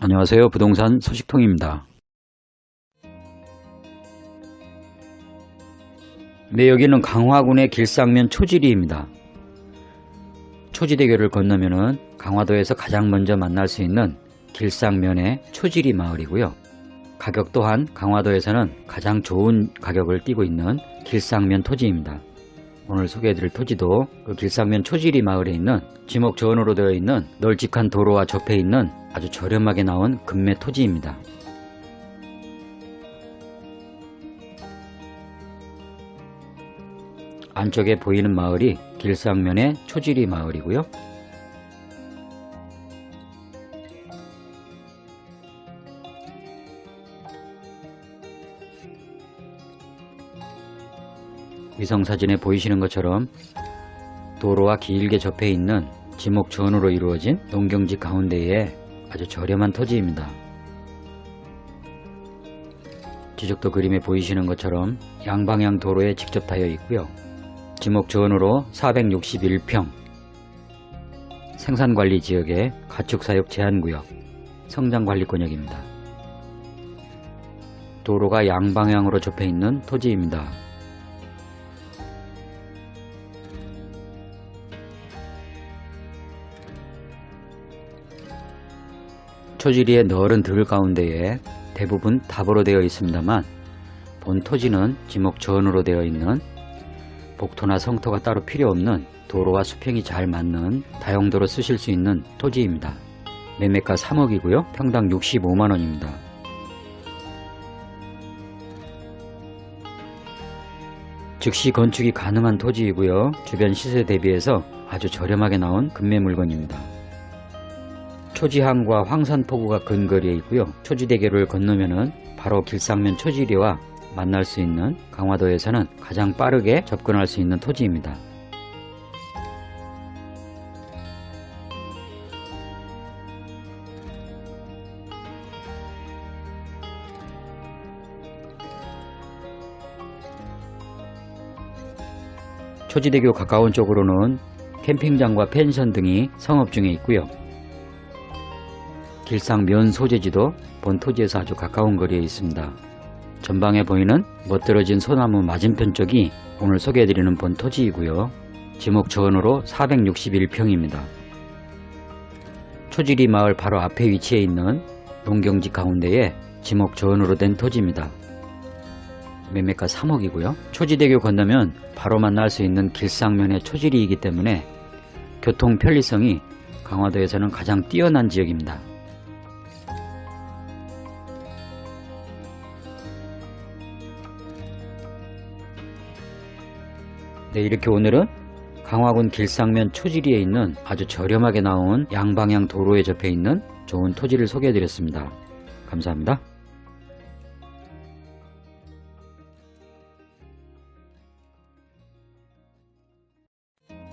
안녕하세요. 부동산 소식통입니다. 네, 여기는 강화군의 길상면 초지리입니다. 초지대교를 건너면은 강화도에서 가장 먼저 만날 수 있는 길상면의 초지리 마을이고요. 가격 또한 강화도에서는 가장 좋은 가격을 띠고 있는 길상면 토지입니다. 오늘 소개해드릴 토지도 그 길상면 초지리 마을에 있는 지목 전으로 되어 있는 널찍한 도로와 접해 있는 아주 저렴하게 나온 금매 토지입니다. 안쪽에 보이는 마을이 길상면의 초지리 마을이고요. 위성사진에 보이시는 것처럼 도로와 길게 접해 있는 지목 전으로 이루어진 농경지 가운데에 아주 저렴한 토지입니다. 지적도 그림에 보이시는 것처럼 양방향 도로에 직접 닿여 있고요. 지목 전으로 461평 생산관리 지역의 가축사육 제한구역 성장관리권역입니다. 도로가 양방향으로 접해 있는 토지입니다. 초지리의 넓은 들 가운데에 대부분 답으로 되어 있습니다만 본 토지는 지목 전으로 되어 있는 복토나 성토가 따로 필요 없는 도로와 수평이 잘 맞는 다용도로 쓰실 수 있는 토지입니다. 매매가 3억이고요. 평당 65만원입니다. 즉시 건축이 가능한 토지이고요. 주변 시세 대비해서 아주 저렴하게 나온 금매 물건입니다. 초지항과 황산포구가 근거리에 있고요. 초지대교를 건너면은 바로 길상면 초지리와 만날 수 있는 강화도에서는 가장 빠르게 접근할 수 있는 토지입니다. 초지대교 가까운 쪽으로는 캠핑장과 펜션 등이 성업 중에 있고요. 길상 면 소재지도 본 토지에서 아주 가까운 거리에 있습니다. 전방에 보이는 멋들어진 소나무 맞은편 쪽이 오늘 소개해드리는 본 토지이고요. 지목 전으로 461평입니다. 초지리 마을 바로 앞에 위치해 있는 농경지 가운데에 지목 전으로 된 토지입니다. 매매가 3억이고요. 초지대교 건너면 바로 만날 수 있는 길상면의 초지리이기 때문에 교통 편리성이 강화도에서는 가장 뛰어난 지역입니다. 네, 이렇게 오늘은 강화군 길상면 초지리에 있는 아주 저렴하게 나온 양방향 도로에 접해 있는 좋은 토지를 소개해 드렸습니다. 감사합니다.